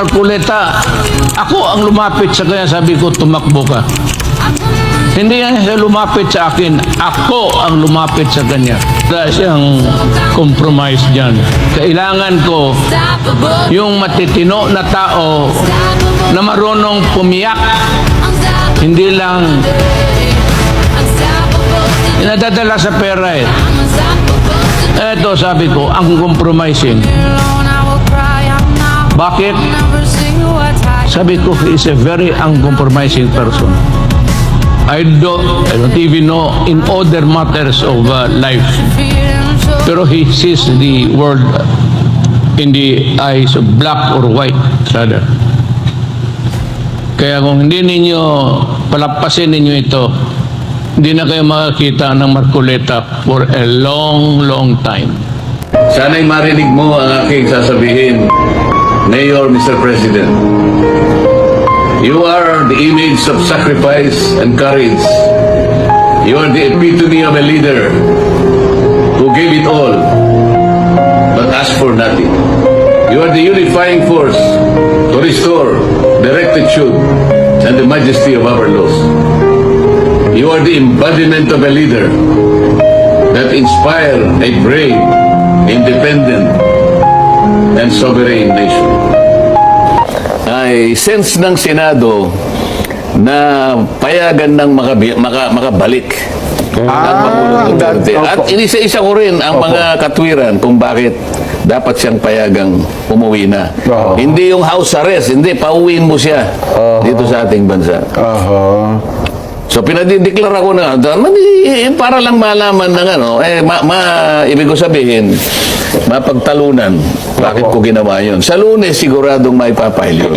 Marcoleta, ako ang lumapit sa kanya, sabi ko, tumakbo ka. Hindi yan siya lumapit sa akin. Ako ang lumapit sa kanya. Wala siyang compromise dyan. Kailangan ko yung matitino na tao na marunong pumiyak. Hindi lang nadadala sa pera eh. Eto sabi ko, ang compromising. Bakit? Sabi ko, he is a very uncompromising person. I don't, I don't even know in other matters of uh, life. Pero he sees the world in the eyes of black or white, rather. Kaya kung hindi ninyo palampasin ninyo ito, hindi na kayo makakita ng Marcoleta for a long, long time. Sana'y marinig mo ang aking sasabihin, Mayor, Mr. President. You are the image of sacrifice and courage. You are the epitome of a leader who gave it all but asked for nothing. You are the unifying force to restore the rectitude and the majesty of our laws. You are the embodiment of a leader that inspire a brave, independent, and sovereign nation. Ay sense ng Senado na payagan ng makabi, maka, makabalik ang Pangulong Duterte. At inisa-isa ko rin ang mga katwiran kung bakit dapat siyang payagang umuwi na. Oo. Hindi yung house arrest, hindi, pauwiin mo siya dito sa ating bansa. Aha. So pinadideklara ko na para lang malaman ng ano, eh ma, ma- ibig ko sabihin, mapagtalunan bakit ko ginawa 'yon. Sa Lunes siguradong may papile yun.